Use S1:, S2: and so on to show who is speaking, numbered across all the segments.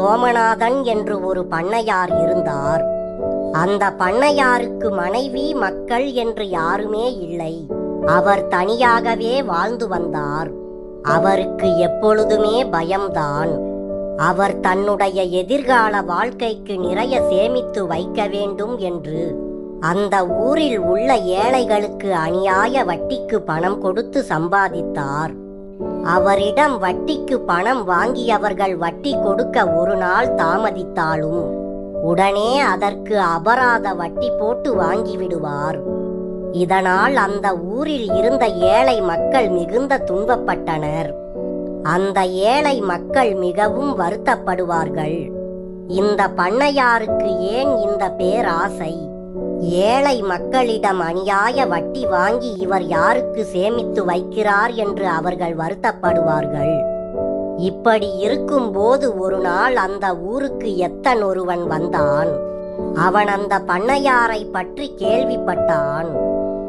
S1: சோமநாதன் என்று ஒரு பண்ணையார் இருந்தார். அந்த பண்ணையாருக்கு மனைவி மக்கள் என்று யாருமே இல்லை. அவர் தனியாகவே வாழ்ந்து வந்தார். அவருக்கு எப்பொழுதுமே பயம்தான். அவர் தன்னுடைய எதிர்கால வாழ்க்கைக்கு நிறைய சேமித்து வைக்க வேண்டும் என்று அந்த ஊரில் உள்ள ஏழைகளுக்கு அநியாய வட்டிக்கு பணம் கொடுத்து சம்பாதித்தார். அவரிடம் வட்டிக்கு பணம் வாங்கியவர்கள் வட்டி கொடுக்க ஒரு நாள் தாமதித்தாலும் உடனே அதற்கு அபராத வட்டி போட்டு வாங்கிவிடுவார். இதனால் அந்த ஊரில் இருந்த ஏழை மக்கள் மிகுந்த துன்பப்பட்டனர். அந்த ஏழை மக்கள் மிகவும் வருத்தப்படுவார்கள். இந்த பண்ணையாருக்கு ஏன் இந்த பேராசை? ஏழை மக்களிடம் அநியாய வட்டி வாங்கி இவர் யாருக்கு சேமித்து வைக்கிறார் என்று அவர்கள் வருத்தப்படுவார்கள். இப்படி இருக்கும்போது ஒரு நாள் அந்த ஊருக்கு எத்தன் ஒருவன் வந்தான். அவன் அந்த பண்ணையாரை பற்றி கேள்விப்பட்டான்.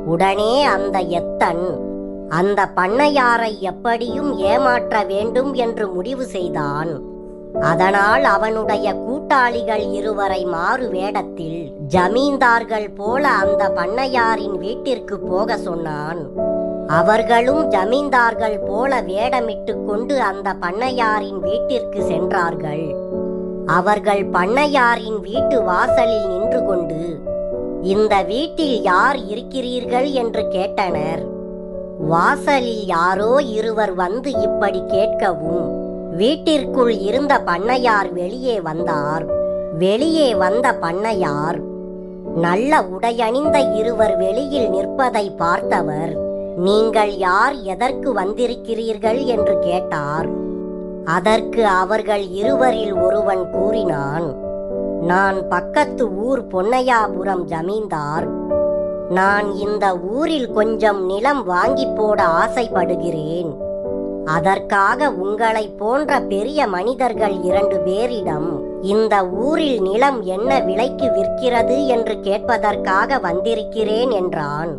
S1: உடனே அந்த எத்தன் அந்த பண்ணையாரை எப்படியும் ஏமாற்ற வேண்டும் என்று முடிவு செய்தான். அதனால் அவனுடைய கூட்டாளிகள் இருவரை மாறு வேடத்தில் ஜமீன்தார்கள் போல அந்த பண்ணையாரின் வீட்டிற்கு போக சொன்னான். அவர்களும் ஜமீன்தார்கள் போல வேடமிட்டு கொண்டு அந்த பண்ணையாரின் வீட்டிற்கு சென்றார்கள். அவர்கள் பண்ணையாரின் வீட்டு வாசலில் நின்று கொண்டு இந்த வீட்டில் யார் இருக்கிறீர்கள்? என்று கேட்டனர். வாசலில் யாரோ இருவர் வந்து இப்படி கேட்கவும் வீட்டிற்குள் இருந்த பண்ணையார் வெளியே வந்தார். வெளியே வந்த பண்ணையார் நல்ல உடையணிந்த இருவர் வெளியில் நிற்பதை பார்த்தவர் நீங்கள் யார் எதற்கு வந்திருக்கிறீர்கள்? என்று கேட்டார். அதற்கு அவர்கள் இருவரில் ஒருவன் கூறினான் நான் பக்கத்து ஊர் பொன்னையாபுரம் ஜமீன்தார். நான் இந்த ஊரில் கொஞ்சம் நிலம் வாங்கி போட ஆசைப்படுகிறேன். அதற்காக உங்களை போன்ற பெரிய மனிதர்கள் இரண்டு பேரிடம் இந்த ஊரில் நிலம் என்ன விலைக்கு விற்கிறது என்று கேட்பதற்காக வந்திருக்கிறேன் என்றான்.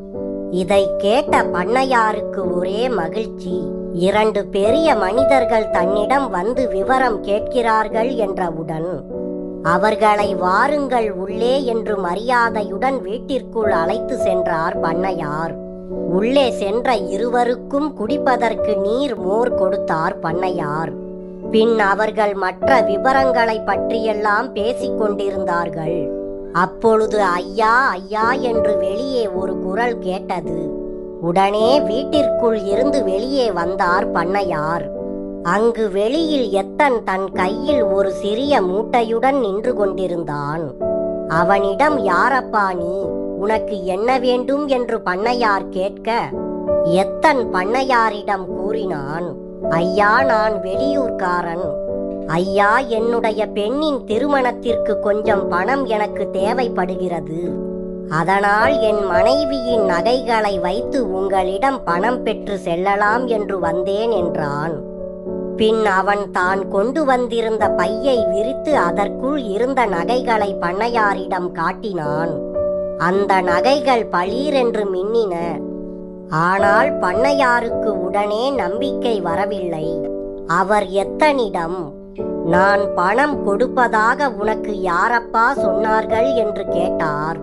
S1: இதை கேட்ட பண்ணையாருக்கு ஒரே மகிழ்ச்சி இரண்டு பெரிய மனிதர்கள் தன்னிடம் வந்து விவரம் கேட்கிறார்கள் என்றவுடன் அவர்களை வாருங்கள் உள்ளே என்று மரியாதையுடன் வீட்டிற்குள் அழைத்து சென்றார் பண்ணையார். உள்ளே சென்ற இருவருக்கும் குடிப்பதற்கு நீர் மோர் கொடுத்தார் பண்ணையார். பின் அவர்கள் மற்ற விவரங்களை பற்றியெல்லாம் பேசிக் கொண்டிருந்தார்கள். அப்பொழுது ஐயா ஐயா என்று வெளியே ஒரு குரல் கேட்டது. உடனே வீட்டிற்குள் இருந்து வெளியே வந்தார் பண்ணையார். அங்கு வெளியில் எத்தன் தன் கையில் ஒரு சிறிய மூட்டையுடன் நின்று கொண்டிருந்தான். அவனிடம் யாரப்பா நீ? உனக்கு என்ன வேண்டும் என்று பண்ணையார் கேட்க எத்தன் பண்ணையாரிடம் கூறினான்? ஐயா நான் வெளியூர்காரன். ஐயா என்னுடைய பெண்ணின் திருமணத்திற்கு கொஞ்சம் பணம் எனக்கு தேவைப்படுகிறது. அதனால் என் மனைவியின் நகைகளை வைத்து உங்களிடம் பணம் பெற்று செல்லலாம் என்று வந்தேன் என்றான். பின் அவன் தான் கொண்டு வந்திருந்த பையை விரித்து அதற்குள் இருந்த நகைகளை பண்ணையாரிடம் காட்டினான். அந்த நகைகள் பளீரென்று மின்னின. ஆனால் பண்ணையாருக்கு உடனே நம்பிக்கை வரவில்லை. அவர் எத்தனிடம் நான் பணம் கொடுப்பதாக உனக்கு யாரப்பா சொன்னார்கள்? என்று கேட்டார்.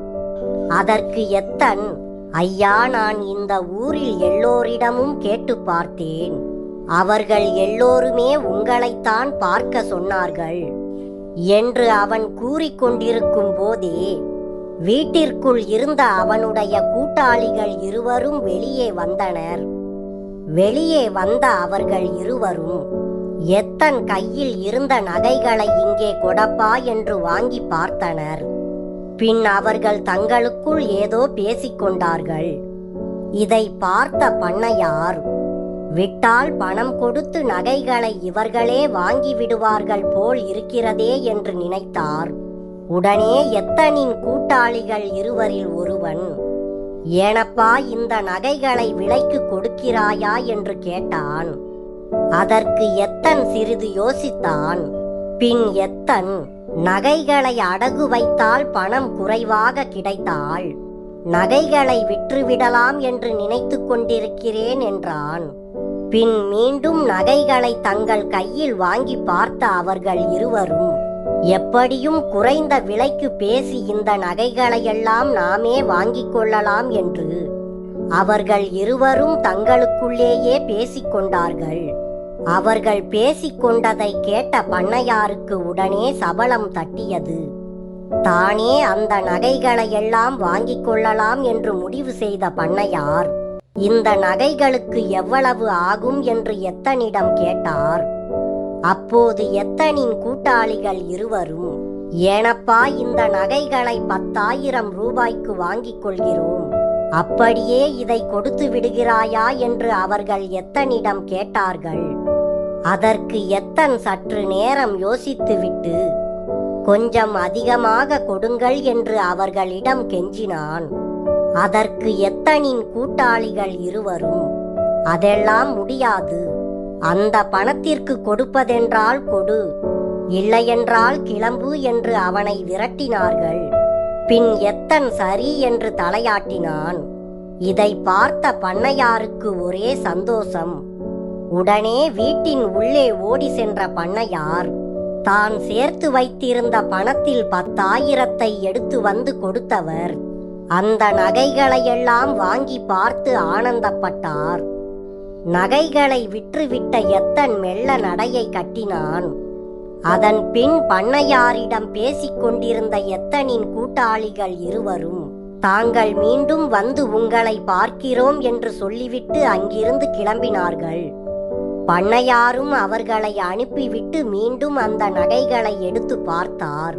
S1: அதற்கு எத்தன் ஐயா நான் இந்த ஊரில் எல்லோரிடமும் கேட்டு பார்த்தேன். அவர்கள் எல்லோருமே உங்களைத்தான் பார்க்க சொன்னார்கள். என்று அவன் கூறிக்கொண்டிருக்கும் போதே வீட்டிற்குள் இருந்த அவனுடைய கூட்டாளிகள் இருவரும் வெளியே வந்தனர். வெளியே வந்த அவர்கள் இருவரும் எத்தன் கையில் இருந்த நகைகளை இங்கே கொடப்பா என்று வாங்கி பார்த்தனர். பின் அவர்கள் தங்களுக்குள் ஏதோ பேசிக்கொண்டார்கள் இதை பார்த்த பண்ணையார் விட்டால் பணம் கொடுத்து நகைகளை இவர்களே வாங்கி விடுவார்கள் போல் இருக்கிறதே என்று நினைத்தார். உடனே எத்தனின் கூட்டாளிகள் இருவரில் ஒருவன் ஏனப்பா இந்த நகைகளை விலைக்கு கொடுக்கிறாயா? என்று கேட்டான். அதற்கு எத்தன் சிறிது யோசித்தான். பின் எத்தன் நகைகளை அடகு வைத்தால் பணம் குறைவாக கிடைத்தாள். நகைகளை விற்றுவிடலாம் என்று நினைத்து கொண்டிருக்கிறேன் என்றான். பின் மீண்டும் நகைகளை தங்கள் கையில் வாங்கி பார்த்த அவர்கள் இருவரும் எப்படியும் குறைந்த விலைக்கு பேசி இந்த நகைகளையெல்லாம் நாமே வாங்கிக் கொள்ளலாம் என்று அவர்கள் இருவரும் தங்களுக்குள்ளேயே பேசிக்கொண்டார்கள் அவர்கள் பேசிக்கொண்டதை கேட்ட பண்ணையாருக்கு உடனே சபலம் தட்டியது. தானே அந்த நகைகளையெல்லாம் வாங்கிக் கொள்ளலாம் என்று முடிவு செய்த பண்ணையார் இந்த நகைகளுக்கு எவ்வளவு ஆகும் என்று எத்தனிடம் கேட்டார். அப்போது எத்தனின் கூட்டாளிகள் இருவரும் ஏனப்பா இந்த நகைகளை பத்தாயிரம் ரூபாய்க்கு வாங்கிக் கொள்கிறோம். அப்படியே இதை கொடுத்து விடுகிறாயா? என்று அவர்கள் எத்தனிடம் கேட்டார்கள். அதற்கு எத்தன் சற்று நேரம் யோசித்துவிட்டு கொஞ்சம் அதிகமாக கொடுங்கள் என்று அவர்களிடம் கெஞ்சினான். அதற்கு எத்தனின் கூட்டாளிகள் இருவரும் அதெல்லாம் முடியாது. அந்த பணத்திற்கு கொடுப்பதென்றால் கொடு. இல்லையென்றால் கிளம்பு என்று அவனை விரட்டினார்கள். பின் எத்தன் சரி என்று தலையாட்டினான். இதை பார்த்த பண்ணையாருக்கு ஒரே சந்தோஷம். உடனே வீட்டின் உள்ளே ஓடி சென்ற பண்ணையார் தான் சேர்த்து வைத்திருந்த பணத்தில் பத்தாயிரத்தை எடுத்து வந்து கொடுத்தவர். அந்த நகைகளையெல்லாம் வாங்கி பார்த்து ஆனந்தப்பட்டார். நகைகளை விற்றுவிட்ட எத்தன் மெல்ல நடையை கட்டினான். அதன் பின் பண்ணையாரிடம் பேசிக் கொண்டிருந்த எத்தனின் கூட்டாளிகள் இருவரும் தாங்கள் மீண்டும் வந்து உங்களை பார்க்கிறோம் என்று சொல்லிவிட்டு அங்கிருந்து கிளம்பினார்கள். பண்ணையாரும் அவர்களை அனுப்பிவிட்டு மீண்டும் அந்த நகைகளை எடுத்து பார்த்தார்.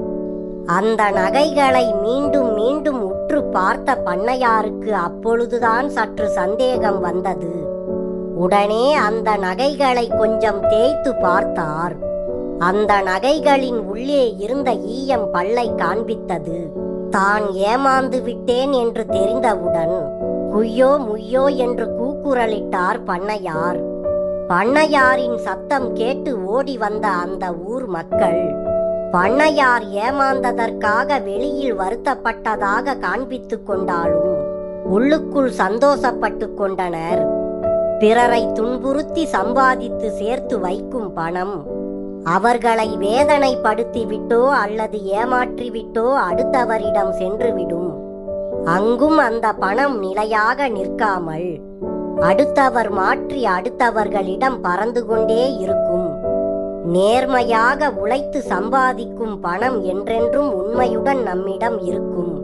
S1: அந்த நகைகளை மீண்டும் மீண்டும் உற்று பார்த்த பண்ணையாருக்கு அப்பொழுதுதான் சற்று சந்தேகம் வந்தது. உடனே அந்த நகைகளை கொஞ்சம் தேய்த்து பார்த்தார். அந்த நகைகளின் உள்ளே இருந்த ஈயம் பல்லை காண்பித்தது. தான் ஏமாந்து விட்டேன் என்று தெரிந்தவுடன் குய்யோ முய்யோ என்று கூக்குரலிட்டார் பண்ணையார். பண்ணையாரின் சத்தம் கேட்டு ஓடி வந்த அந்த ஊர் மக்கள் பண்ணையார் ஏமாந்ததற்காக வெளியில் வருத்தப்பட்டதாக காண்பித்துக் கொண்டாலும் உள்ளுக்குள் சந்தோஷப்பட்டு கொண்டனர். பிறரை துன்புறுத்தி சம்பாதித்து சேர்த்து வைக்கும் பணம். அவர்களை வேதனைப்படுத்திவிட்டோ அல்லது ஏமாற்றிவிட்டோ அடுத்தவரிடம் சென்றுவிடும். அங்கும் அந்த பணம் நிலையாக நிற்காமல் அடுத்தவர் மாற்றி அடுத்தவர்களிடம் பறந்து கொண்டே இருக்கும். நேர்மையாக உழைத்து சம்பாதிக்கும் பணம் என்றென்றும் உண்மையுடன் நம்மிடம் இருக்கும்.